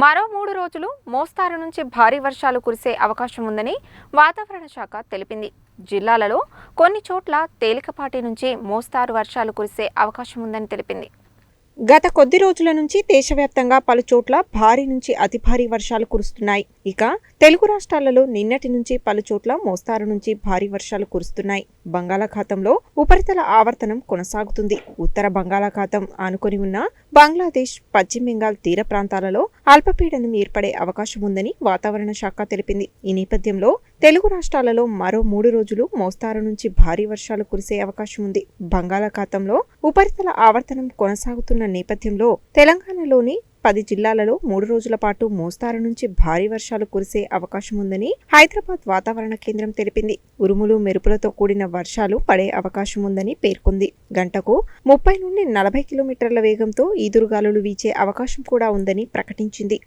మరో మూడు రోజులు మోస్తారు నుంచి భారీ వర్షాలు కురిసే అవకాశం ఉందని వాతావరణ శాఖ తెలిపింది. జిల్లాలలో కొన్ని చోట్ల తేలికపాటి నుంచి మోస్తారు వర్షాలు కురిసే అవకాశం ఉందని తెలిపింది. గత కొద్ది రోజుల నుంచి దేశవ్యాప్తంగా పలుచోట్ల భారీ నుంచి అతి భారీ వర్షాలు కురుస్తున్నాయి. ఇక తెలుగు రాష్ట్రాలలో నిన్నటి నుంచి పలుచోట్ల మోస్తారు నుంచి భారీ వర్షాలు కురుస్తున్నాయి. బంగాళాఖాతంలో ఉపరితల ఆవర్తనం కొనసాగుతుంది. ఉత్తర బంగాళాఖాతం ఆనుకొని ఉన్న బంగ్లాదేశ్ పశ్చిమ బెంగాల్ తీర ప్రాంతాలలో అల్పపీడనం ఏర్పడే అవకాశం ఉందని వాతావరణ శాఖ తెలిపింది. ఈ నేపథ్యంలో తెలుగు రాష్ట్రాలలో మరో మూడు రోజులు మోస్తారు నుంచి భారీ వర్షాలు కురిసే అవకాశం ఉంది. బంగాళాఖాతంలో ఉపరితల ఆవర్తనం కొనసాగుతున్న నేపథ్యంలో తెలంగాణలోని పది జిల్లాలలో మూడు రోజుల పాటు మోస్తారు నుంచి భారీ వర్షాలు కురిసే అవకాశం ఉందని హైదరాబాద్ వాతావరణ కేంద్రం తెలిపింది. ఉరుములు మెరుపులతో కూడిన వర్షాలు పడే అవకాశం ఉందని పేర్కొంది. గంటకు ముప్పై నుండి నలభై కిలోమీటర్ల వేగంతో ఈదురుగాలులు వీచే అవకాశం కూడా ఉందని ప్రకటించింది.